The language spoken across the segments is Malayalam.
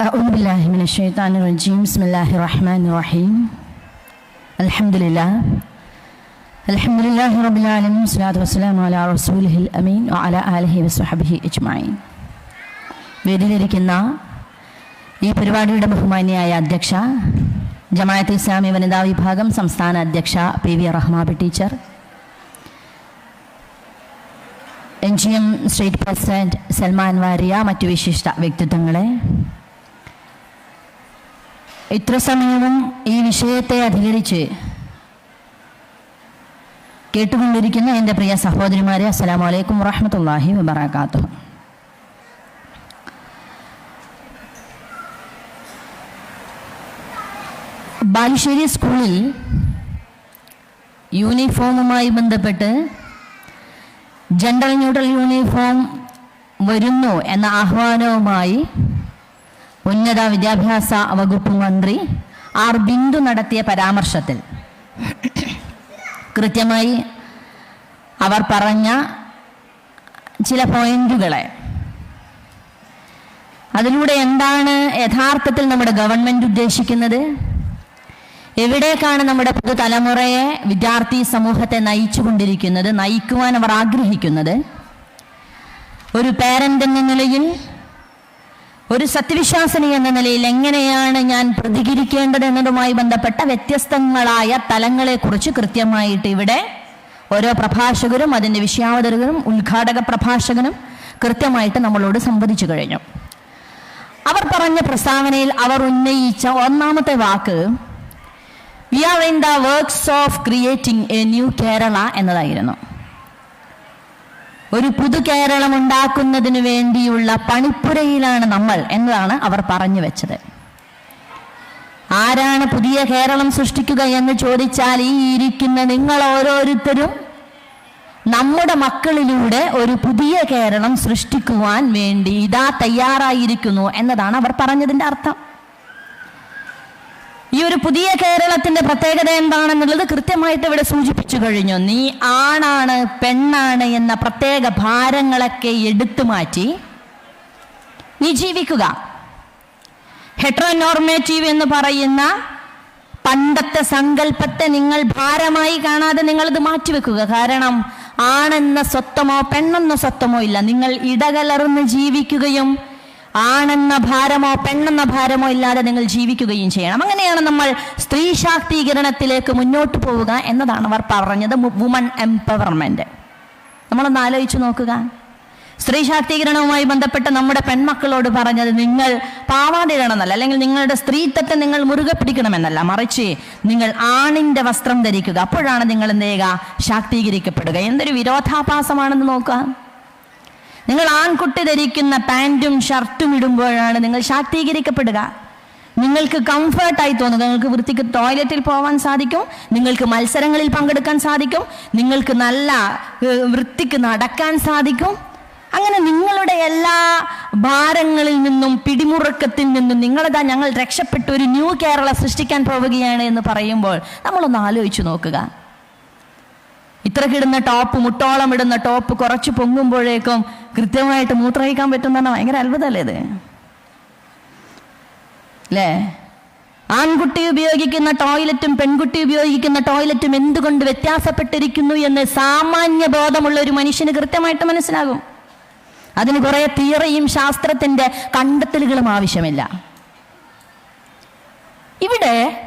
أعوذ بالله من الشيطان الرجيم بسم الله الرحمن الرحيم الحمد لله الحمد لله رب العالمين والصلاة والسلام على رسوله الأمين وعلى آله وصحبه أجمعين വേദിയിലിരിക്കുന്ന ഈ പരിപാടിയുടെ ബഹുമാന്യായ അധ്യക്ഷ ജമാഅത്ത് ഇസ്ലാമി വനിതാ വിഭാഗം സംസ്ഥാന അധ്യക്ഷ P V Rahmabi teacher N G M state president Salman വാരിയ മറ്റു വിശിഷ്ട വ്യക്തിത്വങ്ങളെ ഇത്ര സമയവും ഈ വിഷയത്തെ അധികരിച്ച് കേട്ടുകൊണ്ടിരിക്കുന്ന എന്റെ പ്രിയ സഹോദരിമാരെ അസ്സലാമു അലൈക്കും വറഹമത്തല്ലാഹി വബർക്കാത്തു ബാലുശ്ശേരി സ്കൂളിൽ യൂണിഫോമുമായി ബന്ധപ്പെട്ട് ജെൻഡർ ന്യൂട്രൽ യൂണിഫോം വരുന്നു എന്ന ആഹ്വാനവുമായി ഉന്നത വിദ്യാഭ്യാസ വകുപ്പ് മന്ത്രി ആർ ബിന്ദു നടത്തിയ പരാമർശത്തിൽ കൃത്യമായി അവർ പറഞ്ഞ ചില പോയിന്റുകളെ. അതിലൂടെ എന്താണ് യഥാർത്ഥത്തിൽ നമ്മുടെ ഗവൺമെന്റ് ഉദ്ദേശിക്കുന്നത്? എവിടേക്കാണ് നമ്മുടെ പുതുതലമുറയെ വിദ്യാർത്ഥി സമൂഹത്തെ നയിച്ചുകൊണ്ടിരിക്കുന്നത് നയിക്കുവാൻ അവർ ആഗ്രഹിക്കുന്നത്? ഒരു പേരന്റ് എന്ന നിലയിൽ ഒരു സത്യവിശ്വാസിനി എന്ന നിലയിൽ എങ്ങനെയാണ് ഞാൻ പ്രതികരിക്കേണ്ടത് എന്നതുമായി ബന്ധപ്പെട്ട വ്യത്യസ്തങ്ങളായ തലങ്ങളെക്കുറിച്ച് കൃത്യമായിട്ട് ഇവിടെ ഓരോ പ്രഭാഷകരും അതിന്റെ വിഷയാവതരകരും ഉദ്ഘാടക പ്രഭാഷകനും കൃത്യമായിട്ട് നമ്മളോട് സംവദിച്ചു കഴിഞ്ഞു. അവർ പറഞ്ഞ പ്രസ്താവനയിൽ അവർ ഉന്നയിച്ച ഒന്നാമത്തെ വാക്ക് we are in the works of creating a new Kerala എന്നതായിരുന്നു. ഒരു പുതു കേരളം ഉണ്ടാക്കുന്നതിന് വേണ്ടിയുള്ള പണിപ്പുരയിലാണ് നമ്മൾ എന്നതാണ് അവർ പറഞ്ഞു വെച്ചത്. ആരാണ് പുതിയ കേരളം സൃഷ്ടിക്കുക എന്ന് ചോദിച്ചാൽ ഈ ഇരിക്കുന്ന നിങ്ങൾ ഓരോരുത്തരും നമ്മുടെ മക്കളിലൂടെ ഒരു പുതിയ കേരളം സൃഷ്ടിക്കുവാൻ വേണ്ടി ഇതാ തയ്യാറായിരിക്കുന്നു എന്നതാണ് അവർ പറഞ്ഞതിന്റെ അർത്ഥം. ഒരു പുതിയ കേരളത്തിന്റെ പ്രത്യേകത എന്താണെന്നുള്ളത് കൃത്യമായിട്ട് ഇവിടെ സൂചിപ്പിച്ചു കഴിഞ്ഞു. നീ ആണാണ് പെണ്ണാണ് എന്ന പ്രത്യേക ഭാരങ്ങളൊക്കെ എടുത്തു മാറ്റി നീ ജീവിക്കുക. ഹെട്രോനോർമേറ്റീവ് എന്ന് പറയുന്ന പണ്ടത്തെ സങ്കല്പത്തെ നിങ്ങൾ ഭാരമായി കാണാതെ നിങ്ങളിത് മാറ്റിവെക്കുക. കാരണം ആണെന്ന സ്വത്തമോ പെണ്ണെന്ന സ്വത്തമോ ഇല്ല. നിങ്ങൾ ഇടകലർന്ന് ജീവിക്കുകയും ആണെന്ന ഭാരമോ പെണ്ണെന്ന ഭാരമോ ഇല്ലാതെ നിങ്ങൾ ജീവിക്കുകയും ചെയ്യണം. അങ്ങനെയാണ് നമ്മൾ സ്ത്രീ ശാക്തീകരണത്തിലേക്ക് മുന്നോട്ട് പോവുക എന്നതാണ് അവർ പറഞ്ഞത്. വുമൺ എംപവർമെന്റ് നമ്മളൊന്ന് ആലോചിച്ച് നോക്കുക. സ്ത്രീ ശാക്തീകരണവുമായി ബന്ധപ്പെട്ട് നമ്മുടെ പെൺമക്കളോട് പറഞ്ഞത് നിങ്ങൾ പാവാടിടണമെന്നല്ല അല്ലെങ്കിൽ നിങ്ങളുടെ സ്ത്രീത്വത്തെ നിങ്ങൾ മുറുകെ പിടിക്കണമെന്നല്ല. മറിച്ച് നിങ്ങൾ ആണിന്റെ വസ്ത്രം ധരിക്കുക. അപ്പോഴാണ് നിങ്ങൾ എന്ത് ചെയ്യുക? ശാക്തീകരിക്കപ്പെടുക. എന്തൊരു വിരോധാഭാസമാണെന്ന് നോക്കുക. നിങ്ങൾ ആൺകുട്ടി ധരിക്കുന്ന പാന്റും ഷർട്ടും ഇടുമ്പോഴാണ് നിങ്ങൾ ശാക്തീകരിക്കപ്പെടുക. നിങ്ങൾക്ക് കംഫർട്ടായി തോന്നുക നിങ്ങൾക്ക് വൃത്തിക്ക് ടോയ്ലറ്റിൽ പോകാൻ സാധിക്കും നിങ്ങൾക്ക് മത്സരങ്ങളിൽ പങ്കെടുക്കാൻ സാധിക്കും നിങ്ങൾക്ക് നല്ല വൃത്തിക്ക് നടക്കാൻ സാധിക്കും. അങ്ങനെ നിങ്ങളുടെ എല്ലാ ഭാരങ്ങളിൽ നിന്നും പിടിമുറുക്കത്തിൽ നിന്നും നിങ്ങളതാ ഞങ്ങൾ രക്ഷപ്പെട്ട ഒരു ന്യൂ കേരള സൃഷ്ടിക്കാൻ പോവുകയാണ് എന്ന് പറയുമ്പോൾ നമ്മളൊന്ന് ആലോചിച്ചു നോക്കുക. ഇത്ര ഇത്രക്കിടുന്ന ടോപ്പ് മുട്ടോളം ഇടുന്ന ടോപ്പ് കുറച്ച് പൊങ്ങുമ്പോഴേക്കും കൃത്യമായിട്ട് മൂത്രയിക്കാൻ പറ്റുന്ന ഭയങ്കര അത്ഭുതമല്ലേ ഇത്? അല്ലേ ആൺകുട്ടി ഉപയോഗിക്കുന്ന ടോയ്ലറ്റും പെൺകുട്ടി ഉപയോഗിക്കുന്ന ടോയ്ലറ്റും എന്തുകൊണ്ട് വ്യത്യാസപ്പെട്ടിരിക്കുന്നു എന്ന് സാമാന്യ ബോധമുള്ള ഒരു മനുഷ്യന് കൃത്യമായിട്ട് മനസ്സിലാകും. അതിന് കുറെ തിയറിയും ശാസ്ത്രത്തിന്റെ കണ്ടെത്തലുകളും ആവശ്യമില്ല. ഇവിടെ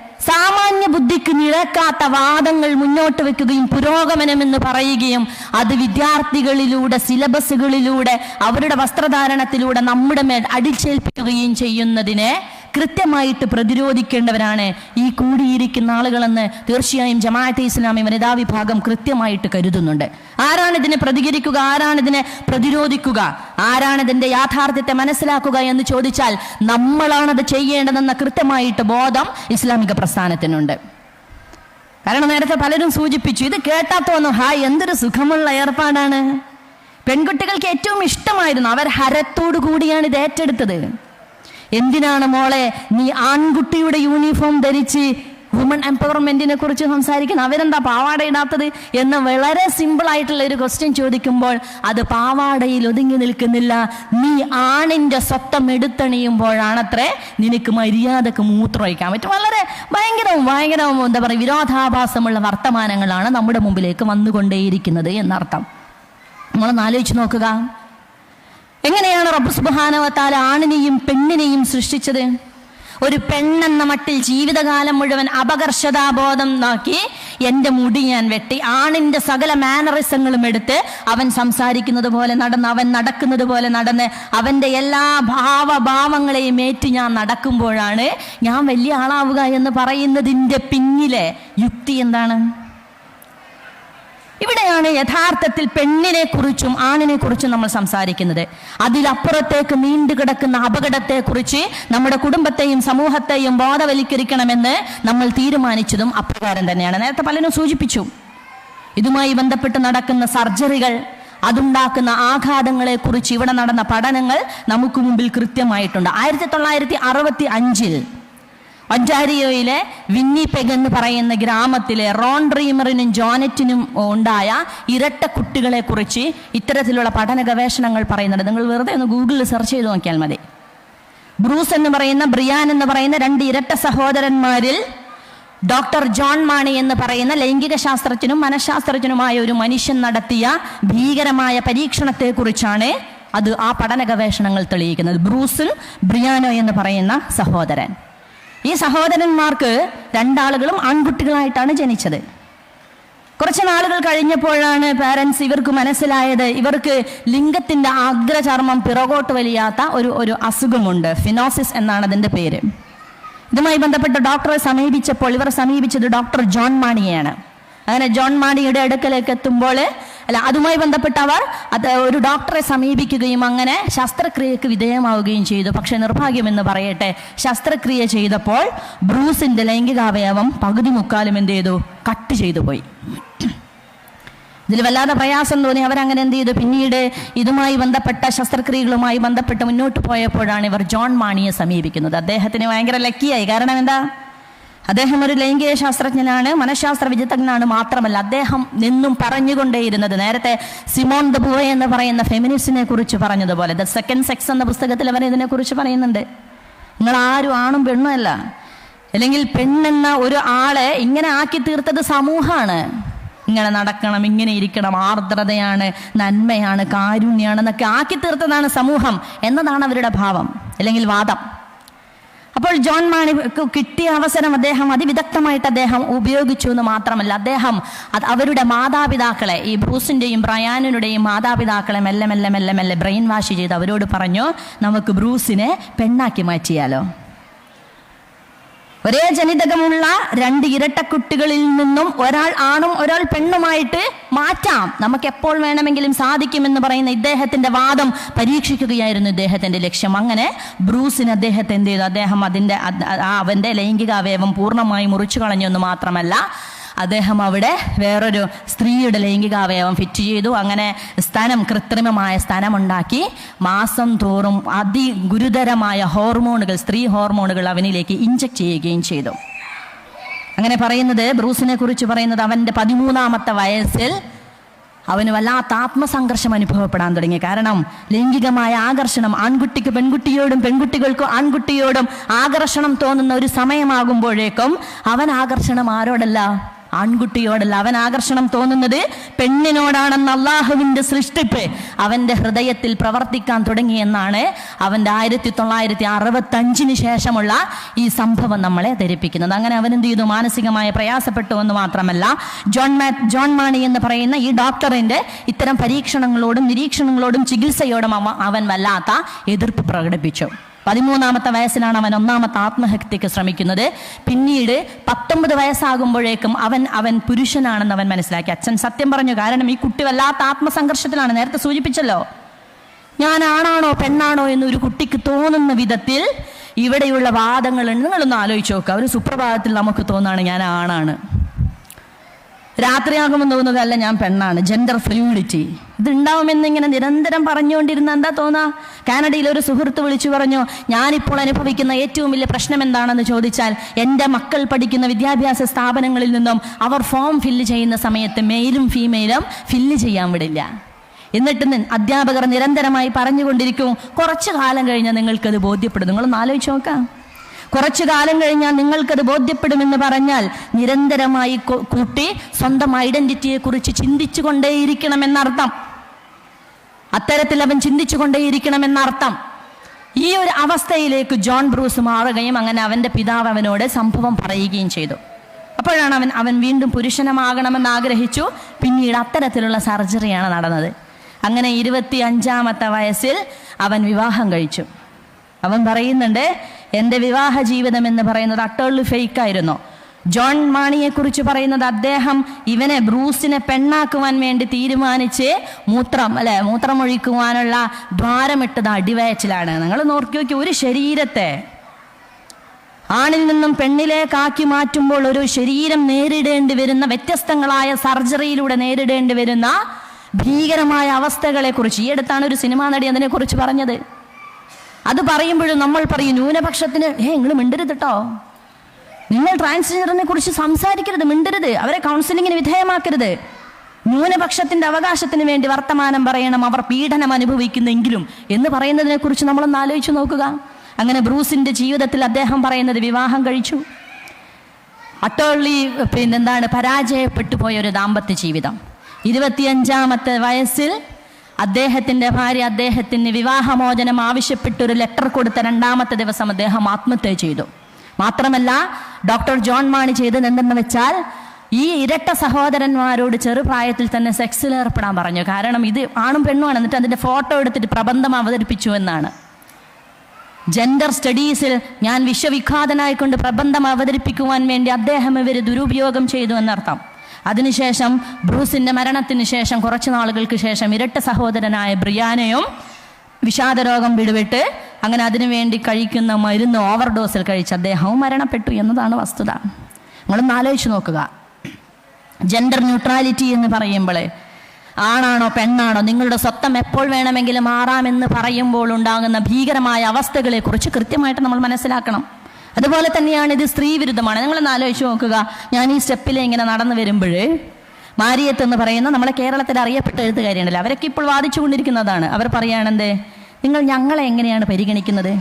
ബുദ്ധിക്ക് വാദങ്ങൾ മുന്നോട്ട് വെക്കുകയും പുരോഗമനം എന്ന് പറയുകയും അത് വിദ്യാർത്ഥികളിലൂടെ സിലബസുകളിലൂടെ അവരുടെ വസ്ത്രധാരണത്തിലൂടെ നമ്മുടെ മേൽ അടിച്ചേൽപ്പിക്കുകയും ചെയ്യുന്നതിനെ കൃത്യമായിട്ട് പ്രതിരോധിക്കേണ്ടവരാണ് ഈ കൂടിയിരിക്കുന്ന ആളുകളെന്ന് തീർച്ചയായും ജമാഅത്തെ ഇസ്ലാമി വനിതാ വിഭാഗം കൃത്യമായിട്ട് കരുതുന്നുണ്ട്. ആരാണ് ഇതിനെ പ്രതികരിക്കുക ആരാണ് ഇതിനെ പ്രതിരോധിക്കുക ആരാണ് ഇതിന്റെ യാഥാർത്ഥ്യത്തെ മനസ്സിലാക്കുക എന്ന് ചോദിച്ചാൽ നമ്മളാണത് ചെയ്യേണ്ടതെന്ന കൃത്യമായിട്ട് ബോധം ഇസ്ലാമിക പ്രസ്ഥാനത്തിനുണ്ട്. കാരണം നേരത്തെ പലരും സൂചിപ്പിച്ചു ഇത് കേട്ടാ തോന്നും ഹായ് എന്തൊരു സുഖമുള്ള ഏർപ്പാടാണ്. പെൺകുട്ടികൾക്ക് ഏറ്റവും ഇഷ്ടമായിരുന്നു അവർ ഹരത്തോടു കൂടിയാണ് ഇത് ഏറ്റെടുത്തത്. എന്തിനാണ് മോളെ നീ ആൺകുട്ടിയുടെ യൂണിഫോം ധരിച്ച് വുമൺ എംപവർമെന്റിനെ കുറിച്ച് സംസാരിക്കുന്നു. അവരെന്താ പാവാട ഇടാത്തത് എന്ന് വളരെ സിമ്പിൾ ആയിട്ടുള്ള ഒരു ക്വസ്റ്റ്യൻ ചോദിക്കുമ്പോൾ അത് പാവാടയിൽ ഒതുങ്ങി നിൽക്കുന്നില്ല. നീ ആണിന്റെ സ്വത്തം എടുത്തണിയുമ്പോഴാണത്രേ നിനക്ക് മര്യാദയ്ക്ക് മൂത്രമൊഴിക്കാൻ പറ്റും. വളരെ ഭയങ്കരവും ഭയങ്കരവും എന്താ പറയുക വിരോധാഭാസമുള്ള വർത്തമാനങ്ങളാണ് നമ്മുടെ മുമ്പിലേക്ക് വന്നുകൊണ്ടേയിരിക്കുന്നത് എന്നർത്ഥം. നമ്മളൊന്ന് ആലോചിച്ച് നോക്കുക. എങ്ങനെയാണ് റബ്ബ് ആണിനെയും പെണ്ണിനെയും സൃഷ്ടിച്ചത്? ഒരു പെണ്ണെന്ന മട്ടിൽ ജീവിതകാലം മുഴുവൻ അപകർഷതാബോധം നോക്കി എന്റെ മുടി ഞാൻ വെട്ടി ആണിന്റെ സകല മാനറിസങ്ങളും എടുത്ത് അവൻ സംസാരിക്കുന്നത് പോലെ നടന്ന് അവൻ നടക്കുന്നത് പോലെ നടന്ന് അവന്റെ എല്ലാ ഭാവഭാവങ്ങളെയും ഏറ്റ് ഞാൻ നടക്കുമ്പോഴാണ് ഞാൻ വലിയ ആളാവുക എന്ന് പറയുന്നതിന്റെ പിന്നിലെ യുക്തി എന്താണ്? ഇവിടെയാണ് യഥാർത്ഥത്തിൽ പെണ്ണിനെ കുറിച്ചും ആണിനെ കുറിച്ചും നമ്മൾ സംസാരിക്കുന്നത്. അതിലപ്പുറത്തേക്ക് നീണ്ടു കിടക്കുന്ന അപകടത്തെ കുറിച്ച് നമ്മുടെ കുടുംബത്തെയും സമൂഹത്തെയും ബോധവൽക്കരിക്കണമെന്ന് നമ്മൾ തീരുമാനിച്ചതും അപ്രകാരം തന്നെയാണ്. നേരത്തെ പലരും സൂചിപ്പിച്ചു. ഇതുമായി ബന്ധപ്പെട്ട് നടക്കുന്ന സർജറികൾ അതുണ്ടാക്കുന്ന ആഘാതങ്ങളെ കുറിച്ച് ഇവിടെ നടന്ന പഠനങ്ങൾ നമുക്ക് മുമ്പിൽ കൃത്യമായിട്ടുണ്ട്. ആയിരത്തി തൊള്ളായിരത്തി അറുപത്തി അഞ്ചിൽ ഒന്റാരിയോയിലെ വിന്നിപെഗ് എന്ന് പറയുന്ന ഗ്രാമത്തിലെ റോൺ ഡ്രീമറിനും ജോനറ്റിനും ഉണ്ടായ ഇരട്ട കുട്ടികളെ കുറിച്ച് ഇത്തരത്തിലുള്ള പഠന ഗവേഷണങ്ങൾ പറയുന്നുണ്ട്. നിങ്ങൾ വെറുതെ ഒന്ന് ഗൂഗിളിൽ സെർച്ച് ചെയ്ത് നോക്കിയാൽ മതി. ബ്രൂസ് എന്ന് പറയുന്ന ബ്രിയാൻ എന്ന് പറയുന്ന രണ്ട് ഇരട്ട സഹോദരന്മാരിൽ ഡോക്ടർ ജോൺ മാണി എന്ന് പറയുന്ന ലൈംഗിക ശാസ്ത്രജ്ഞനും മനഃശാസ്ത്രജ്ഞനുമായ ഒരു മനുഷ്യൻ നടത്തിയ ഭീകരമായ പരീക്ഷണത്തെക്കുറിച്ചാണ് അത് ആ പഠന ഗവേഷണങ്ങൾ തെളിയിക്കുന്നത്. ബ്രൂസും ബ്രിയാനോ എന്ന് പറയുന്ന സഹോദരൻ. ഈ സഹോദരന്മാർക്ക് രണ്ടാളുകളും ആൺകുട്ടികളായിട്ടാണ് ജനിച്ചത്. കുറച്ച് നാളുകൾ കഴിഞ്ഞപ്പോഴാണ് പാരൻസ് ഇവർക്ക് മനസ്സിലായത് ഇവർക്ക് ലിംഗത്തിന്റെ അഗ്രചർമ്മം പിറകോട്ട് വലിയാത്ത ഒരു ഒരു അസുഖമുണ്ട്. ഫിനോസിസ് എന്നാണ് അതിന്റെ പേര്. ഇതുമായി ബന്ധപ്പെട്ട് ഡോക്ടറെ സമീപിച്ചപ്പോൾ ഇവർ സമീപിച്ചത് ഡോക്ടർ ജോൺ മാണിയെയാണ്. അങ്ങനെ ജോൺ മാണിയുടെ അടുക്കലേക്ക് എത്തുമ്പോൾ അല്ല അതുമായി ബന്ധപ്പെട്ട് അവർ അത് ഒരു ഡോക്ടറെ സമീപിക്കുകയും അങ്ങനെ ശസ്ത്രക്രിയക്ക് വിധേയമാവുകയും ചെയ്തു. പക്ഷെ നിർഭാഗ്യമെന്ന് പറയട്ടെ ശസ്ത്രക്രിയ ചെയ്തപ്പോൾ ബ്രൂസിന്റെ ലൈംഗികാവയവം പകുതി മുക്കാലും എന്ത് ചെയ്തു? കട്ട് ചെയ്തു പോയി. ഇതിൽ വല്ലാതെ പ്രയാസം തോന്നി. അവരങ്ങനെ എന്ത് ചെയ്തു? പിന്നീട് ഇതുമായി ബന്ധപ്പെട്ട ശസ്ത്രക്രിയകളുമായി ബന്ധപ്പെട്ട് മുന്നോട്ട് പോയപ്പോഴാണ് ഇവർ ജോൺ മാണിയെ സമീപിക്കുന്നത്. അദ്ദേഹത്തിന് ഭയങ്കര ലക്കിയായി കാരണം എന്താ? അദ്ദേഹം ഒരു ലൈംഗിക ശാസ്ത്രജ്ഞനാണ് മനഃശാസ്ത്ര വിദഗ്ധനാണ് മാത്രമല്ല അദ്ദേഹം നിന്നും പറഞ്ഞുകൊണ്ടേയിരുന്നത്. നേരത്തെ സിമോൺ ദ ബുവ എന്ന് പറയുന്ന ഫെമിനിസ്റ്റിനെ കുറിച്ച് പറഞ്ഞതുപോലെ ദ സെക്കൻഡ് സെക്സ് എന്ന പുസ്തകത്തിൽ അവർ ഇതിനെക്കുറിച്ച് പറയുന്നുണ്ട്. നിങ്ങൾ ആരും ആണും പെണ്ണും അല്ല. അല്ലെങ്കിൽ പെണ്ണെന്ന ഒരു ആളെ ഇങ്ങനെ ആക്കി തീർത്തത് സമൂഹമാണ്. ഇങ്ങനെ നടക്കണം ഇങ്ങനെ ഇരിക്കണം ആർദ്രതയാണ് നന്മയാണ് കാരുണ്യാണ് എന്നൊക്കെ ആക്കി തീർത്തതാണ് സമൂഹം എന്നതാണ് അവരുടെ ഭാവം. അല്ലെങ്കിൽ വാദം. അപ്പോൾ ജോൺ മാണി കിട്ടിയ അവസരം അദ്ദേഹം അതിവിദഗ്ധമായിട്ട് അദ്ദേഹം ഉപയോഗിച്ചു എന്ന് മാത്രമല്ല അദ്ദേഹം അവരുടെ മാതാപിതാക്കളെ ഈ ബ്രൂസിന്റെയും ബ്രയാനിനുടെയും മാതാപിതാക്കളെ മെല്ലെ മെല്ലെ മെല്ലെ മെല്ലെ ബ്രെയിൻ വാഷ് ചെയ്ത് അവരോട് പറഞ്ഞു നമുക്ക് ബ്രൂസിനെ പെണ്ണാക്കി മാറ്റിയാലോ? ഒരേ ജനിതകമുള്ള രണ്ട് ഇരട്ടക്കുട്ടികളിൽ നിന്നും ഒരാൾ ആണും ഒരാൾ പെണ്ണുമായിട്ട് മാറ്റാം. നമുക്ക് എപ്പോൾ വേണമെങ്കിലും സാധിക്കുമെന്ന് പറയുന്ന ഇദ്ദേഹത്തിന്റെ വാദം പരീക്ഷിക്കുകയായിരുന്നു ഇദ്ദേഹത്തിന്റെ ലക്ഷ്യം. അങ്ങനെ ബ്രൂസിന് അദ്ദേഹത്തെ എന്ത് ചെയ്തു? അദ്ദേഹം അതിന്റെ അവന്റെ ലൈംഗികാവയവം പൂർണമായി മുറിച്ചു കളഞ്ഞു എന്ന് മാത്രമല്ല അദ്ദേഹം അവിടെ വേറൊരു സ്ത്രീയുടെ ലൈംഗികാവയവം ഫിറ്റ് ചെയ്തു. അങ്ങനെ സ്ഥലം കൃത്രിമമായ സ്ഥലമുണ്ടാക്കി മാസം തോറും അതി ഗുരുതരമായ ഹോർമോണുകൾ സ്ത്രീ ഹോർമോണുകൾ അവനിലേക്ക് ഇഞ്ചക്ട് ചെയ്യുകയും ചെയ്തു. അങ്ങനെ പറയുന്നത് ബ്രൂസിനെ കുറിച്ച് പറയുന്നത് അവന്റെ പതിമൂന്നാമത്തെ വയസ്സിൽ അവന് വല്ലാത്ത ആത്മസംഘർഷം അനുഭവപ്പെടാൻ തുടങ്ങി. കാരണം ലൈംഗികമായ ആകർഷണം ആൺകുട്ടിക്ക് പെൺകുട്ടിയോടും പെൺകുട്ടികൾക്ക് ആൺകുട്ടിയോടും ആകർഷണം തോന്നുന്ന ഒരു സമയമാകുമ്പോഴേക്കും അവൻ ആകർഷണം ആരോടല്ല? ആൺകുട്ടിയോടല്ല അവൻ ആകർഷണം തോന്നുന്നത് പെണ്ണിനോടാണെന്ന് അള്ളാഹുവിന്റെ സൃഷ്ടിപ്പ്. അവന്റെ ഹൃദയത്തിൽ പ്രവർത്തിക്കാൻ തുടങ്ങിയെന്നാണ് അവന്റെ ആയിരത്തി തൊള്ളായിരത്തി അറുപത്തഞ്ചിന് ശേഷമുള്ള ഈ സംഭവം നമ്മളെ ധരിപ്പിക്കുന്നത്. അങ്ങനെ അവൻ എന്ത് ചെയ്തു? മാനസികമായ പ്രയാസപ്പെട്ടു എന്ന് മാത്രമല്ല ജോൺ മാ ജോൺ മാണി എന്ന് പറയുന്ന ഈ ഡോക്ടറിന്റെ ഇത്തരം പരീക്ഷണങ്ങളോടും നിരീക്ഷണങ്ങളോടും ചികിത്സയോടും അവൻ വല്ലാത്ത എതിർപ്പ് പ്രകടിപ്പിച്ചു. പതിമൂന്നാമത്തെ വയസ്സിലാണ് അവൻ ഒന്നാമത്തെ ആത്മഹത്യക്ക് ശ്രമിക്കുന്നത്. പിന്നീട് പത്തൊമ്പത് വയസ്സാകുമ്പോഴേക്കും അവൻ അവൻ പുരുഷനാണെന്ന് അവൻ മനസ്സിലാക്കി. അച്ഛൻ സത്യം പറഞ്ഞു കാരണം ഈ കുട്ടി വല്ലാത്ത ആത്മസംഘർഷത്തിലാണ്. നേരത്തെ സൂചിപ്പിച്ചല്ലോ. ഞാൻ ആണാണോ പെണ്ണാണോ എന്ന് ഒരു കുട്ടിക്ക് തോന്നുന്ന വിധത്തിൽ ഇവിടെയുള്ള വാദങ്ങളുണ്ട് നിങ്ങളൊന്ന് ആലോചിച്ച് നോക്കുക ഒരു സുപ്രഭാതത്തിൽ നമുക്ക് തോന്നാണ് ഞാൻ ആണാണ്. രാത്രിയാകുമ്പോൾ തോന്നുന്നതല്ല ഞാൻ പെണ്ണാണ്. ജെൻഡർ ഫ്ലൂയിഡിറ്റി ഇത് ഉണ്ടാവുമെന്ന് ഇങ്ങനെ നിരന്തരം പറഞ്ഞുകൊണ്ടിരുന്ന എന്താ തോന്നാ? കാനഡയിൽ ഒരു സുഹൃത്ത് വിളിച്ചു പറഞ്ഞു ഞാനിപ്പോൾ അനുഭവിക്കുന്ന ഏറ്റവും വലിയ പ്രശ്നം എന്താണെന്ന് ചോദിച്ചാൽ എന്റെ മക്കൾ പഠിക്കുന്ന വിദ്യാഭ്യാസ സ്ഥാപനങ്ങളിൽ നിന്നും അവർ ഫോം ഫില്ല് ചെയ്യുന്ന സമയത്ത് മെയിലും ഫീമെയിലും ഫില്ല് ചെയ്യാൻ വിടില്ല. എന്നിട്ട് അധ്യാപകർ നിരന്തരമായി പറഞ്ഞുകൊണ്ടിരിക്കും കുറച്ചു കാലം കഴിഞ്ഞാൽ നിങ്ങൾക്കത് ബോധ്യപ്പെടും. നിങ്ങളൊന്ന് ആലോചിച്ച് നോക്കാം. കുറച്ചു കാലം കഴിഞ്ഞാൽ നിങ്ങൾക്കത് ബോധ്യപ്പെടുമെന്ന് പറഞ്ഞാൽ നിരന്തരമായി കൂട്ടി സ്വന്തം ഐഡന്റിറ്റിയെ കുറിച്ച് ചിന്തിച്ചു കൊണ്ടേയിരിക്കണമെന്നർത്ഥം അത്തരത്തിൽ അവൻ ചിന്തിച്ചു കൊണ്ടേയിരിക്കണമെന്നർത്ഥം ഈ ഒരു അവസ്ഥയിലേക്ക് ജോൺ ബ്രൂസ് മാറുകയും അങ്ങനെ അവന്റെ പിതാവ് അവനോട് സംഭവം പറയുകയും ചെയ്തു. അപ്പോഴാണ് അവൻ അവൻ വീണ്ടും പുരുഷനമാകണമെന്ന് ആഗ്രഹിച്ചു. പിന്നീട് അത്തരത്തിലുള്ള സർജറിയാണ് നടന്നത്. അങ്ങനെ ഇരുപത്തി അഞ്ചാമത്തെ വയസ്സിൽ അവൻ വിവാഹം കഴിച്ചു. അവൻ പറയുന്നുണ്ട് എന്റെ വിവാഹ ജീവിതം എന്ന് പറയുന്നത് അട്ടേർലി ഫേക്ക് ആയിരുന്നു. ജോൺ മാണിയെക്കുറിച്ച് പറയുന്നത് അദ്ദേഹം ഇവനെ ബ്രൂസിനെ പെണ്ണാക്കുവാൻ വേണ്ടി തീരുമാനിച്ച് മൂത്രം അല്ലെ മൂത്രമൊഴിക്കുവാനുള്ള ദ്വാരമിട്ടത് അടിവയച്ചിലാണ് നിങ്ങൾ നോക്കി നോക്കി ഒരു ശരീരത്തെ ആണിൽ നിന്നും പെണ്ണിലേക്കാക്കി മാറ്റുമ്പോൾ ഒരു ശരീരം നേരിടേണ്ടി വരുന്ന വ്യത്യസ്തങ്ങളായ സർജറിയിലൂടെ നേരിടേണ്ടി വരുന്ന ഭീകരമായ അവസ്ഥകളെ കുറിച്ച് ഈ അടുത്താണ് ഒരു സിനിമാ നടി അതിനെ കുറിച്ച് പറഞ്ഞത്. അത് പറയുമ്പോഴും നമ്മൾ പറയും ന്യൂനപക്ഷത്തിന് ഏ നിങ്ങൾ മിണ്ടരുത് കേട്ടോ നിങ്ങൾ ട്രാൻസ്ജെൻഡറിനെ കുറിച്ച് സംസാരിക്കരുത് മിണ്ടരുത്. അവരെ കൗൺസിലിങ്ങിന് വിധേയമാക്കരുത്. ന്യൂനപക്ഷത്തിന്റെ അവകാശത്തിന് വേണ്ടി വർത്തമാനം പറയണം അവർ പീഡനം അനുഭവിക്കുന്നെങ്കിലും. എന്ന് പറയുന്നതിനെ കുറിച്ച് നമ്മളൊന്ന് ആലോചിച്ചു നോക്കുക. അങ്ങനെ ബ്രൂസിന്റെ ജീവിതത്തിൽ അദ്ദേഹം പറയുന്നത് വിവാഹം കഴിച്ചു. അട്ടോളി പിന്നെന്താണ് പരാജയപ്പെട്ടു പോയ ഒരു ദാമ്പത്യ ജീവിതം. ഇരുപത്തിയഞ്ചാമത്തെ വയസ്സിൽ അദ്ദേഹത്തിന്റെ ഭാര്യ അദ്ദേഹത്തിന് വിവാഹമോചനം ആവശ്യപ്പെട്ട് ഒരു ലെറ്റർ കൊടുത്ത രണ്ടാമത്തെ ദിവസം അദ്ദേഹം ആത്മഹത്യ ചെയ്തു. മാത്രമല്ല ഡോക്ടർ ജോൺ മാണി ചെയ്തത് എന്തെന്ന് വെച്ചാൽ ഈ ഇരട്ട സഹോദരന്മാരോട് ചെറുപ്രായത്തിൽ തന്നെ സെക്സിൽ ഏർപ്പെടാൻ പറഞ്ഞു. കാരണം ഇത് ആണും പെണ്ണുമാണ് എന്നിട്ട് അതിന്റെ ഫോട്ടോ എടുത്തിട്ട് പ്രബന്ധം അവതരിപ്പിച്ചു എന്നാണ്. ജെൻഡർ സ്റ്റഡീസിൽ ഞാൻ വിശ്വവിഖ്യാതനായിക്കൊണ്ട് പ്രബന്ധം അവതരിപ്പിക്കുവാൻ വേണ്ടി അദ്ദേഹം ഇവർ ദുരുപയോഗം ചെയ്തു എന്നർത്ഥം. അതിനുശേഷം ബ്രൂസിന്റെ മരണത്തിന് ശേഷം കുറച്ചു നാളുകൾക്ക് ശേഷം ഇരട്ട സഹോദരനായ ബ്രിയാനയും വിഷാദരോഗം പിടിവിട്ട് അങ്ങനെ അതിനുവേണ്ടി കഴിക്കുന്ന മരുന്ന് ഓവർഡോസിൽ കഴിച്ച് അദ്ദേഹവും മരണപ്പെട്ടു എന്നതാണ് വസ്തുത. നിങ്ങളൊന്ന് ആലോചിച്ച് നോക്കുക. ജെൻഡർ ന്യൂട്രാലിറ്റി എന്ന് പറയുമ്പോൾ ആണാണോ പെണ്ണാണോ നിങ്ങളുടെ സ്വത്തം എപ്പോൾ വേണമെങ്കിലും മാറാമെന്ന് പറയുമ്പോൾ ഉണ്ടാകുന്ന ഭീകരമായ അവസ്ഥകളെക്കുറിച്ച് കൃത്യമായിട്ട് നമ്മൾ മനസ്സിലാക്കണം. അതുപോലെ തന്നെയാണ് ഇത് സ്ത്രീ വിരുദ്ധമാണ്. നിങ്ങളൊന്ന് ആലോചിച്ച് നോക്കുക. ഞാൻ ഈ സ്റ്റെപ്പിൽ ഇങ്ങനെ നടന്നു വരുമ്പോൾ മാരിയത്ത് എന്ന് പറയുന്ന നമ്മളെ കേരളത്തിൽ അറിയപ്പെട്ട എഴുത്തുകാരിയാണല്ലോ. അവരൊക്കെ ഇപ്പോൾ വാദിച്ചു കൊണ്ടിരിക്കുന്നതാണ്. അവർ പറയുകയാണെന്തേ നിങ്ങൾ ഞങ്ങളെ എങ്ങനെയാണ് പരിഗണിക്കുന്നത്?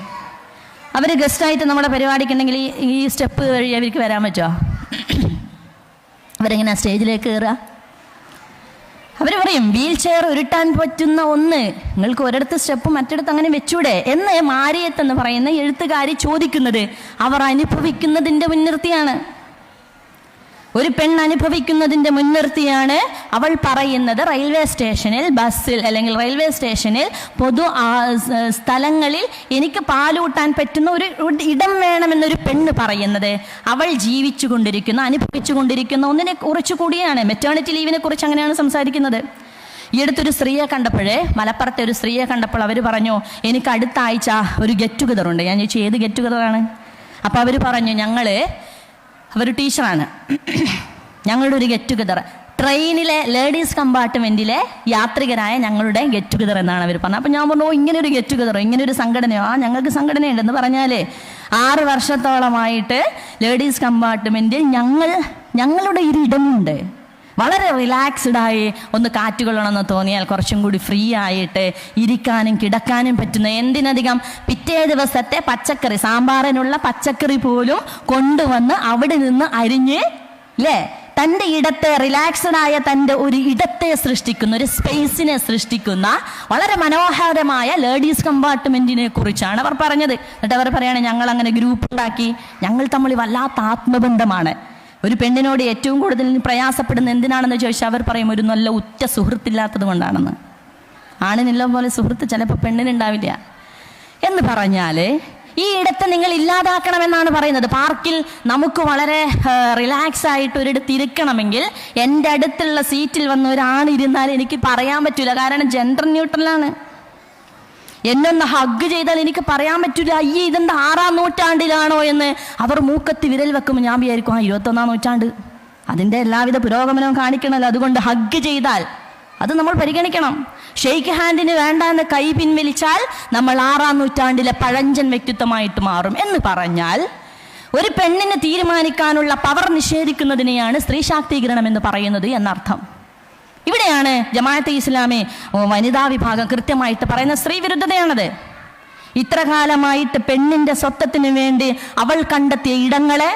അവർ ഗസ്റ്റായിട്ട് നമ്മുടെ പരിപാടിക്കുണ്ടെങ്കിൽ ഈ സ്റ്റെപ്പ് വഴി അവർക്ക് വരാൻ പറ്റുമോ അവരെങ്ങനെ സ്റ്റേജിലേക്ക് കയറുക? അവർ പറയും വീൽ ചെയർ ഉരുട്ടാൻ പറ്റുന്ന ഒന്ന് നിങ്ങൾക്ക് ഒരിടത്ത് സ്റ്റെപ്പ് മറ്റിടത്ത് അങ്ങനെ വെച്ചൂടെ? എന്ന് മാരിയത്ത് എന്ന് പറയുന്ന എഴുത്തുകാരി ചോദിക്കുന്നത് അവർ അനുഭവിക്കുന്നതിന്റെ മുൻനിർത്തിയാണ്. ഒരു പെണ്ണ് അനുഭവിക്കുന്നതിന്റെ മുൻനിർത്തിയാണ് അവൾ പറയുന്നത് റെയിൽവേ സ്റ്റേഷനിൽ ബസ്സിൽ അല്ലെങ്കിൽ റെയിൽവേ സ്റ്റേഷനിൽ പൊതു സ്ഥലങ്ങളിൽ എനിക്ക് പാലൂട്ടാൻ പറ്റുന്ന ഒരു ഇടം വേണമെന്നൊരു പെണ്ണ് പറയുന്നത്. അവൾ ജീവിച്ചു കൊണ്ടിരിക്കുന്ന അനുഭവിച്ചു കൊണ്ടിരിക്കുന്ന ഒന്നിനെ കുറിച്ച് കൂടിയാണ്. മെറ്റേണിറ്റി ലീവിനെ കുറിച്ച് അങ്ങനെയാണ് സംസാരിക്കുന്നത്. ഈ അടുത്തൊരു സ്ത്രീയെ കണ്ടപ്പോഴേ മലപ്പുറത്തെ ഒരു സ്ത്രീയെ കണ്ടപ്പോൾ അവർ പറഞ്ഞു എനിക്ക് അടുത്ത ആഴ്ച ഒരു ഗെറ്റ് ടുഗദർ ഉണ്ട്. ഞാൻ ചോദിച്ചു ഏത് ഗെറ്റ് ടുഗദറാണ് അപ്പോൾ അവർ പറഞ്ഞു ഞങ്ങൾ അവർ ടീച്ചറാണ്. ഞങ്ങളുടെ ഒരു ഗെറ്റ് ടുഗദർ ട്രെയിനിലെ ലേഡീസ് കമ്പാർട്ട്മെന്റിലെ യാത്രികരായ ഞങ്ങളുടെ ഗെറ്റ് ടുഗദർ എന്നാണ് അവർ പറഞ്ഞത്. അപ്പൊ ഞാൻ പറഞ്ഞു "ഓ, ഇങ്ങനെ ഒരു ഗെറ്റ് ടുഗദറോ ഇങ്ങനെ ഒരു സംഘടനയോ? ആ ഞങ്ങൾക്ക് സംഘടനയുണ്ടെന്ന് പറഞ്ഞാലേ ആറ് വർഷത്തോളമായിട്ട് ലേഡീസ് കമ്പാർട്ട്മെന്റിൽ ഞങ്ങൾ ഞങ്ങളുടെ ഒരു ഇടമുണ്ട്. വളരെ റിലാക്സ്ഡ് ആയി ഒന്ന് കാറ്റ് കൊള്ളണമെന്ന് തോന്നിയാൽ കുറച്ചും കൂടി ഫ്രീ ആയിട്ട് ഇരിക്കാനും കിടക്കാനും പറ്റുന്ന എന്തിനധികം പിറ്റേ ദിവസത്തെ പച്ചക്കറി സാമ്പാറിനുള്ള പച്ചക്കറി പോലും കൊണ്ടുവന്ന് അവിടെ നിന്ന് അരിഞ്ഞ് അല്ലേ തന്റെ ഇടത്തെ റിലാക്സ്ഡ് ആയ തന്റെ ഒരു ഇടത്തെ സൃഷ്ടിക്കുന്ന ഒരു സ്പേസിനെ സൃഷ്ടിക്കുന്ന വളരെ മനോഹരമായ ലേഡീസ് കമ്പാർട്ട്മെന്റിനെ കുറിച്ചാണ് അവർ പറഞ്ഞത്. എന്നിട്ട് അവർ പറയുകയാണ് ഞങ്ങൾ അങ്ങനെ ഗ്രൂപ്പ് ഉണ്ടാക്കി ഞങ്ങൾ തമ്മിൽ വല്ലാത്ത ആത്മബന്ധമാണ്. ഒരു പെണ്ണിനോട് ഏറ്റവും കൂടുതൽ പ്രയാസപ്പെടുന്ന എന്തിനാണെന്ന് ചോദിച്ചാൽ അവർ പറയും ഒരു നല്ല ഉറ്റ സുഹൃത്തില്ലാത്തത് കൊണ്ടാണെന്ന്. ആണിനില്ല പോലെ സുഹൃത്ത് ചിലപ്പോൾ പെണ്ണിനുണ്ടാവില്ല. എന്ന് പറഞ്ഞാൽ ഈ ഇടത്ത് നിങ്ങൾ ഇല്ലാതാക്കണമെന്നാണ് പറയുന്നത്. പാർക്കിൽ നമുക്ക് വളരെ റിലാക്സ് ആയിട്ട് ഒരിടത്ത് ഇരിക്കണമെങ്കിൽ എന്റെ അടുത്തുള്ള സീറ്റിൽ വന്ന ഒരാണിരുന്നാൽ എനിക്ക് പറയാൻ പറ്റില്ല കാരണം ജെൻഡർ ന്യൂട്രലാണ് എന്നൊന്ന് ഹഗ് ചെയ്താൽ എനിക്ക് പറയാൻ പറ്റില്ല അയ്യേ ഇതെന്താ ആറാം നൂറ്റാണ്ടിലാണോ എന്ന് അവർ മൂക്കത്തി വിരൽ വെക്കുമ്പോൾ ഞാൻ വിചാരിക്കും ആ ഇരുപത്തൊന്നാം നൂറ്റാണ്ട്. അതിന്റെ എല്ലാവിധ പുരോഗമനവും കാണിക്കണമല്ലോ. അതുകൊണ്ട് ഹഗ് ചെയ്താൽ അത് നമ്മൾ പരിഗണിക്കണം. ഷെയ്ക്ക് ഹാൻഡിന് വേണ്ട എന്ന് കൈ പിൻവലിച്ചാൽ നമ്മൾ ആറാം നൂറ്റാണ്ടിലെ പഴഞ്ചൻ വ്യക്തിത്വമായിട്ട് മാറും എന്ന് പറഞ്ഞാൽ ഒരു പെണ്ണിനെ തീരുമാനിക്കാനുള്ള പവർ നിഷേധിക്കുന്നതിനെയാണ് സ്ത്രീ ശാക്തീകരണം എന്ന് പറയുന്നത് എന്നർത്ഥം. ഇവിടെയാണ് ജമാഅത്തെ ഇസ്ലാമി വനിതാ വിഭാഗം കൃത്യമായിട്ട് പറയുന്ന സ്ത്രീ വിരുദ്ധതയാണത്. ഇത്ര കാലമായിട്ട് പെണ്ണിന്റെ സ്വത്വത്തിന് വേണ്ടി അവൾ കണ്ടെത്തിയ ഇടങ്ങളെ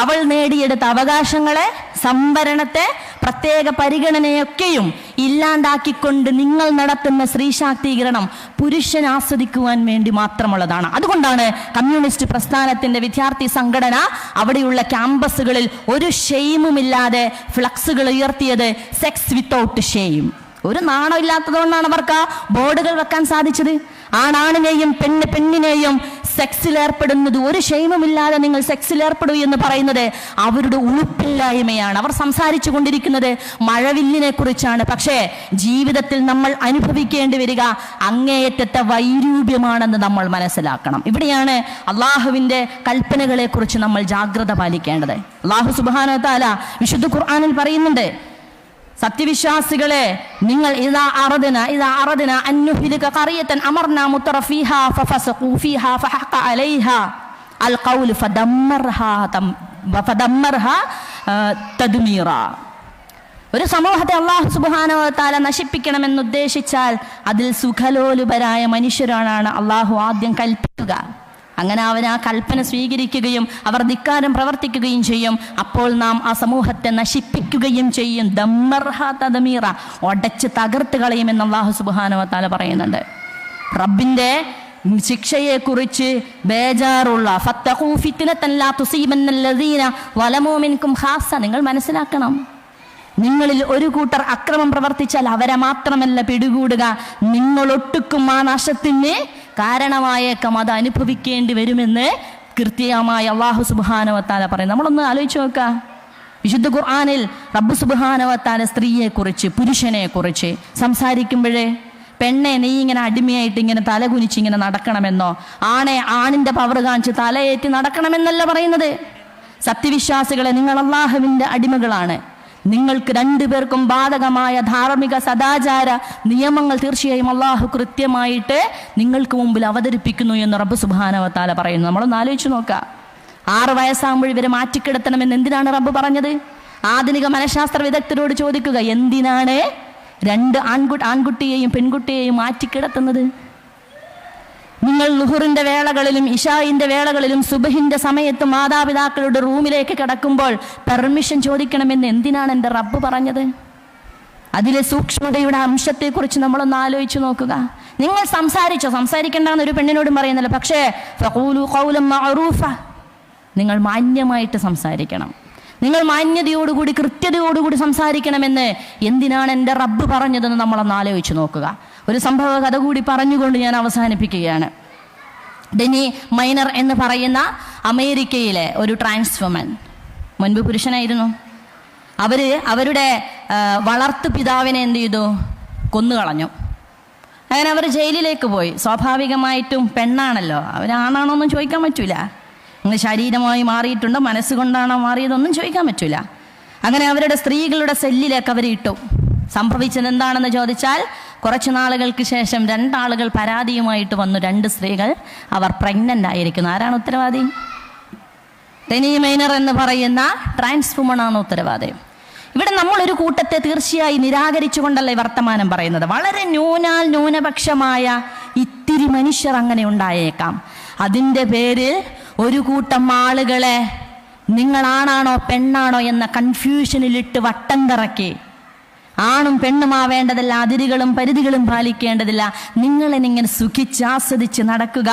അവൾ നേടിയെടുത്ത അവകാശങ്ങളെ സംവരണത്തെ പ്രത്യേക പരിഗണനയൊക്കെയും ഇല്ലാണ്ടാക്കിക്കൊണ്ട് നിങ്ങൾ നടത്തുന്ന സ്ത്രീ ശാക്തീകരണം പുരുഷൻ ആസ്വദിക്കുവാൻ വേണ്ടി മാത്രമുള്ളതാണ്. അതുകൊണ്ടാണ് കമ്മ്യൂണിസ്റ്റ് പ്രസ്ഥാനത്തിന്റെ വിദ്യാർത്ഥി സംഘടന അവിടെയുള്ള ക്യാമ്പസുകളിൽ ഒരു ഷെയിമുമില്ലാതെ ഫ്ലക്സുകൾ ഉയർത്തിയത് സെക്സ് വിത്തൗട്ട് ഷെയിം. ഒരു നാണം ഇല്ലാത്തതുകൊണ്ടാണ് അവർക്ക് ബോർഡുകൾ വെക്കാൻ സാധിച്ചത്. ആണാണിനെയും പെണ്ണ് പെണ്ണിനെയും സെക്സിൽ ഏർപ്പെടുന്നത് ഒരു ക്ഷേമമില്ലാതെ നിങ്ങൾ സെക്സിൽ ഏർപ്പെടൂ എന്ന് പറയുന്നത് അവരുടെ ഉളുപ്പില്ലായ്മയാണ്. അവർ സംസാരിച്ചു കൊണ്ടിരിക്കുന്നത് മഴവില്ലിനെ കുറിച്ചാണ്. പക്ഷേ ജീവിതത്തിൽ നമ്മൾ അനുഭവിക്കേണ്ടി വരിക അങ്ങേയറ്റത്തെ വൈരൂപ്യമാണെന്ന് നമ്മൾ മനസ്സിലാക്കണം. ഇവിടെയാണ് അള്ളാഹുവിന്റെ കൽപ്പനകളെ കുറിച്ച് നമ്മൾ ജാഗ്രത പാലിക്കേണ്ടത്. അള്ളാഹു സുബാന താല വിശുദ്ധ ഖുർആാനിൽ പറയുന്നുണ്ട് സത്യവിശ്വാസികളെ നിങ്ങൾ ഇതാ അറദിന ഇതാ അറദിന അന്നുഹിലിക ഖറിയതൻ അമർന മുത്തറ ഫീഹാ ഫഫസഖു ഫീഹാ ഫഹഖ അലൈഹ. അൽ ഖൗൽ ഫദമ്മർഹാ തം ഫദമ്മർഹാ തദ്മീറ. ഒരു സമൂഹത്തെ അള്ളാഹു സുബാനോ താല നശിപ്പിക്കണമെന്ന് ഉദ്ദേശിച്ചാൽ അതിൽ സുഖലോലുപരായ മനുഷ്യരാണ് അള്ളാഹു ആദ്യം കൽപ്പിക്കുക. അങ്ങനെ അവൻ ആ കൽപ്പന സ്വീകരിക്കുകയും അവർ ധിക്കാരം പ്രവർത്തിക്കുകയും ചെയ്യും. അപ്പോൾ നാം ആ സമൂഹത്തെ നശിപ്പിക്കുകയും ചെയ്യും. ദമ്മർഹ തദമീറ. ഒടച്ച് തകർത്ത് കളയുമെന്ന് അള്ളാഹു സുബാനവത്താല താല പറയുന്നുണ്ട്. റബ്ബിന്റെ ശിക്ഷയെക്കുറിച്ച് ബേജാറുള്ള തുസീബന്നല്ലദീന നിങ്ങൾ മനസ്സിലാക്കണം. നിങ്ങളിൽ ഒരു കൂട്ടർ അക്രമം പ്രവർത്തിച്ചാൽ അവരെ മാത്രമല്ല പിടികൂടുക. നിങ്ങളൊട്ടുക്കും ആ നാശത്തിന് കാരണമായേക്കാം അത് അനുഭവിക്കേണ്ടി വരുമെന്ന് കൃത്യമായി അള്ളാഹു സുബാനവത്താല പറയും നമ്മളൊന്ന് ആലോചിച്ച് നോക്കുക വിശുദ്ധ ഖുർആാനിൽ റബ്ബ് സുബാനവത്താല പുരുഷനെ കുറിച്ച് സംസാരിക്കുമ്പോഴേ പെണ്ണെ നീ ഇങ്ങനെ അടിമയായിട്ട് ഇങ്ങനെ തല കുനിച്ച് ഇങ്ങനെ നടക്കണമെന്നോ ആണെ ആണിന്റെ പവർ കാണിച്ച് തലയേറ്റി നടക്കണമെന്നല്ല പറയുന്നത്. സത്യവിശ്വാസികളെ നിങ്ങൾ അള്ളാഹുവിന്റെ അടിമകളാണ്. നിങ്ങൾക്ക് രണ്ടുപേർക്കും ബാധകമായ ധാർമ്മിക സദാചാര നിയമങ്ങൾ തീർച്ചയായും അള്ളാഹു കൃത്യമായിട്ട് നിങ്ങൾക്ക് മുമ്പിൽ അവതരിപ്പിക്കുന്നു എന്ന് റബ്ബ് സുബാനവത്താല പറയുന്നു. നമ്മളൊന്ന് ആലോചിച്ച് നോക്കാം. ആറ് വയസ്സാകുമ്പോൾ ഇവരെ മാറ്റിക്കിടത്തണമെന്ന് എന്തിനാണ് റബ്ബ് പറഞ്ഞത്? ആധുനിക മനഃശാസ്ത്ര വിദഗ്ധരോട് ചോദിക്കുക എന്തിനാണ് രണ്ട് ആൺകു ആൺകുട്ടിയെയും പെൺകുട്ടിയെയും മാറ്റിക്കിടത്തുന്നത്? നിങ്ങൾ ലുഹുറിന്റെ വേളകളിലും ഇഷായിന്റെ വേളകളിലും സുബഹിന്റെ സമയത്ത് മാതാപിതാക്കളുടെ റൂമിലേക്ക് കിടക്കുമ്പോൾ പെർമിഷൻ ചോദിക്കണമെന്ന് എന്തിനാണ് എന്റെ റബ്ബ് പറഞ്ഞത്? അതിലെ സൂക്ഷ്മതയുടെ അംശത്തെക്കുറിച്ച് നമ്മളൊന്ന് ആലോചിച്ച് നോക്കുക. നിങ്ങൾ സംസാരിച്ചോ? സംസാരിക്കേണ്ടെന്ന് ഒരു പെണ്ണിനോടും പറയുന്നില്ല. പക്ഷേ നിങ്ങൾ മാന്യമായിട്ട് സംസാരിക്കണം. നിങ്ങൾ മാന്യതയോടുകൂടി കൃത്യതയോടുകൂടി സംസാരിക്കണമെന്ന് എന്തിനാണ് എന്റെ റബ്ബ് പറഞ്ഞതെന്ന് നമ്മളൊന്ന് ആലോചിച്ച് നോക്കുക. ഒരു സംഭവ കഥ കൂടി പറഞ്ഞുകൊണ്ട് ഞാൻ അവസാനിപ്പിക്കുകയാണ്. ഡെനി മൈനർ എന്ന് പറയുന്ന അമേരിക്കയിലെ ഒരു ട്രാൻസ്ഫോമൻ മുൻപ് പുരുഷനായിരുന്നു. അവർ അവരുടെ വളർത്തു പിതാവിനെ എന്ത് ചെയ്തു? കൊന്നുകളഞ്ഞു. അങ്ങനെ അവർ ജയിലിലേക്ക് പോയി. സ്വാഭാവികമായിട്ടും പെണ്ണാണല്ലോ. അവരാണാണോ ഒന്നും ചോദിക്കാൻ പറ്റൂല. അങ്ങനെ ശരീരമായി മാറിയിട്ടുണ്ടോ മനസ്സുകൊണ്ടാണോ മാറിയതൊന്നും ചോദിക്കാൻ പറ്റൂല. അങ്ങനെ അവരുടെ സ്ത്രീകളുടെ സെല്ലിലേക്ക് അവർ ഇട്ടു സംഭവിച്ചത് എന്താണെന്ന് ചോദിച്ചാൽ കുറച്ച് നാളുകൾക്ക് ശേഷം രണ്ടാളുകൾ പരാതിയുമായിട്ട് വന്നു. രണ്ട് സ്ത്രീകൾ അവർ പ്രഗ്നന്റ് ആയിരിക്കുന്നു. ആരാണ് ഉത്തരവാദി? ടെനി മൈനർ എന്ന് പറയുന്ന ട്രാൻസ്ഫുമൺ ആണ് ഉത്തരവാദി. ഇവിടെ നമ്മൾ ഒരു കൂട്ടത്തെ തീർച്ചയായും നിരാകരിച്ചുകൊണ്ടല്ല ഈ വർത്തമാനം പറയുന്നത്. വളരെ ന്യൂനാൽ ന്യൂനപക്ഷമായ ഇത്തിരി മനുഷ്യർ അങ്ങനെ ഉണ്ടായേക്കാം. അതിന്റെ പേര് ഒരു കൂട്ടം ആളുകളെ നിങ്ങളാണാണോ പെണ്ണാണോ എന്ന കൺഫ്യൂഷനിലിട്ട് വട്ടം കറക്കി ആണും പെണ്ണുമാവേണ്ടതല്ല അതിരുകളും പരിധികളും പാലിക്കേണ്ടതില്ല. നിങ്ങൾ സുഖിച്ച് ആസ്വദിച്ച് നടക്കുക.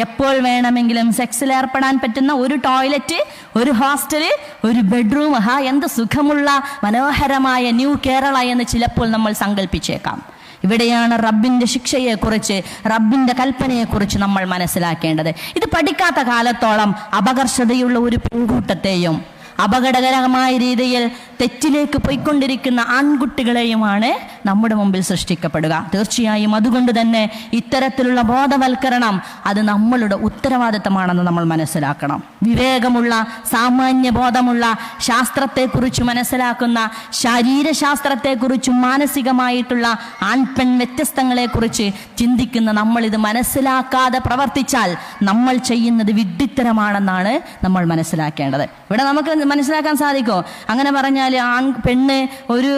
എപ്പോൾ വേണമെങ്കിലും സെക്സിൽ ഏർപ്പെടാൻ പറ്റുന്ന ഒരു ടോയ്ലറ്റ് ഒരു ഹോസ്റ്റൽ ഒരു ബെഡ്റൂം ഹാ എന്ത് സുഖമുള്ള മനോഹരമായ ന്യൂ കേരള എന്ന് ചിലപ്പോൾ നമ്മൾ സങ്കല്പിച്ചേക്കാം ഇവിടെയാണ് റബ്ബിന്റെ ശിക്ഷയെക്കുറിച്ച് റബ്ബിന്റെ കൽപ്പനയെക്കുറിച്ച് നമ്മൾ മനസ്സിലാക്കേണ്ടത്. ഇത് പഠിക്കാത്ത കാലത്തോളം അപകർഷതയുള്ള ഒരു പെൺകൂട്ടത്തെയും അപകടകരമായ രീതിയിൽ തെറ്റിലേക്ക് പോയിക്കൊണ്ടിരിക്കുന്ന ആൺകുട്ടികളെയുമാണ് നമ്മുടെ മുമ്പിൽ സൃഷ്ടിക്കപ്പെടുക. തീർച്ചയായും അതുകൊണ്ട് തന്നെ ഇത്തരത്തിലുള്ള ബോധവൽക്കരണം അത് നമ്മളുടെ ഉത്തരവാദിത്തമാണെന്ന് നമ്മൾ മനസ്സിലാക്കണം. വിവേകമുള്ള സാമാന്യ ബോധമുള്ള ശാസ്ത്രത്തെക്കുറിച്ച് മനസ്സിലാക്കുന്ന ശരീരശാസ്ത്രത്തെക്കുറിച്ചും മാനസികമായിട്ടുള്ള ആൺപെൺ വ്യത്യസ്തങ്ങളെക്കുറിച്ച് ചിന്തിക്കുന്ന നമ്മൾ ഇത് മനസ്സിലാക്കാതെ പ്രവർത്തിച്ചാൽ നമ്മൾ ചെയ്യുന്നത് വിഡ്ഢിത്തരമാണെന്നാണ് നമ്മൾ മനസ്സിലാക്കേണ്ടത്. ഇവിടെ നമുക്ക് മനസ്സിലാക്കാൻ സാധിക്കോ? അങ്ങനെ പറഞ്ഞാൽ ആൺ പെണ്ണ് ഒരു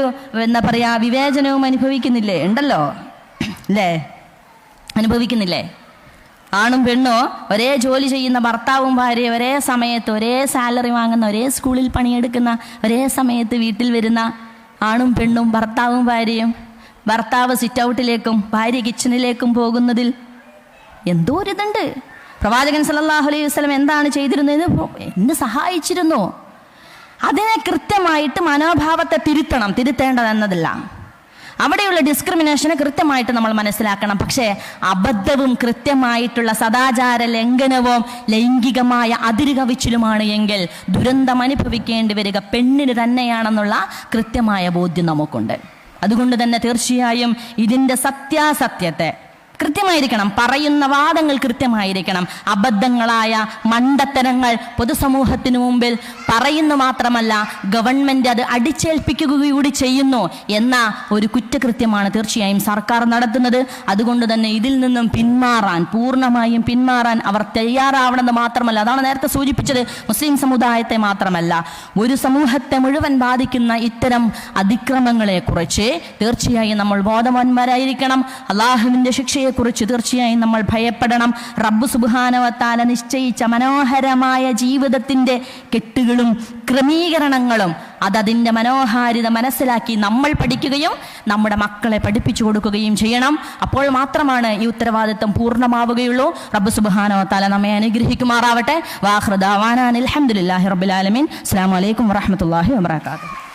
എന്താ പറയാ വിവേചനവും അനുഭവിക്കുന്നില്ലേ? ഉണ്ടല്ലോ? അല്ലേ? അനുഭവിക്കുന്നില്ലേ? ആണും പെണ്ണോ ഒരേ ജോലി ചെയ്യുന്ന ഭർത്താവും ഭാര്യയും ഒരേ സമയത്ത് ഒരേ സാലറി വാങ്ങുന്ന ഒരേ സ്കൂളിൽ പണിയെടുക്കുന്ന ഒരേ സമയത്ത് വീട്ടിൽ വരുന്ന ആണും പെണ്ണും ഭർത്താവും ഭാര്യയും ഭർത്താവ് സിറ്റ് ഔട്ടിലേക്കും ഭാര്യ കിച്ചണിലേക്കും പോകുന്നതിൽ എന്തോ ഒരിതുണ്ട് പ്രവാചകൻ സല്ലല്ലാഹു അലൈഹി വസല്ലം എന്താണ് ചെയ്തിരുന്നത്? എന്നെ സഹായിച്ചിരുന്നു. അതിനെ കൃത്യമായിട്ട് മനോഭാവത്തെ തിരുത്തണം തിരുത്തേണ്ടത് എന്നതല്ല. അവിടെയുള്ള ഡിസ്ക്രിമിനേഷനെ കൃത്യമായിട്ട് നമ്മൾ മനസ്സിലാക്കണം. പക്ഷേ അബദ്ധവും കൃത്യമായിട്ടുള്ള സദാചാര ലംഘനവും ലൈംഗികമായ അതിരുകവിച്ചിലുമാണ് എങ്കിൽ ദുരന്തം അനുഭവിക്കേണ്ടി വരിക പെണ്ണിന് തന്നെയാണെന്നുള്ള കൃത്യമായ ബോധ്യം നമുക്കുണ്ട്. അതുകൊണ്ട് തന്നെ തീർച്ചയായും ഇതിന്റെ സത്യാസത്യത്തെ കൃത്യമായിരിക്കണം. പറയുന്ന വാദങ്ങൾ കൃത്യമായിരിക്കണം. അബദ്ധങ്ങളായ മണ്ടത്തരങ്ങൾ പൊതുസമൂഹത്തിന് മുമ്പിൽ പറയുന്നു മാത്രമല്ല ഗവൺമെന്റ് അത് അടിച്ചേൽപ്പിക്കുകയൂടി ചെയ്യുന്നു എന്ന ഒരു കുറ്റകൃത്യമാണ് തീർച്ചയായും സർക്കാർ നടത്തുന്നത്. അതുകൊണ്ട് തന്നെ ഇതിൽ നിന്നും പിന്മാറാൻ പൂർണമായും പിന്മാറാൻ അവർ തയ്യാറാവണമെന്ന് മാത്രമല്ല അതാണ് നേരത്തെ സൂചിപ്പിച്ചത് മുസ്ലിം സമുദായത്തെ മാത്രമല്ല ഒരു സമൂഹത്തെ മുഴുവൻ ബാധിക്കുന്ന ഇത്തരം അതിക്രമങ്ങളെക്കുറിച്ച് തീർച്ചയായും നമ്മൾ ബോധവാന്മാരായിരിക്കണം. അള്ളാഹുവിന്റെ ശിക്ഷയെക്കുറിച്ച് തീർച്ചയായും നമ്മൾ ഭയപ്പെടണം. റബ്ബ് സുബാനവത്താല നിശ്ചയിച്ച മനോഹരമായ ജീവിതത്തിന്റെ കെട്ടുകളും ക്രമീകരണങ്ങളും അതതിന്റെ മനോഹാരിത മനസ്സിലാക്കി നമ്മൾ പഠിക്കുകയും നമ്മുടെ മക്കളെ പഠിപ്പിച്ചു കൊടുക്കുകയും ചെയ്യണം. അപ്പോൾ മാത്രമാണ് ഈ ഉത്തരവാദിത്വം പൂർണമാവുകയുള്ളൂ. റബ്ബ് സുബാനവത്താല നമ്മെ അനുഗ്രഹിക്കുമാറാവട്ടെ. വാഹൃദാവാനാൻ അലഹമുല്ലാഹി റബ്ബുലാലമീൻ അസ്സാം വലൈക്കും വാഹമത്തല്ലാഹി വാബർക്കാത്തു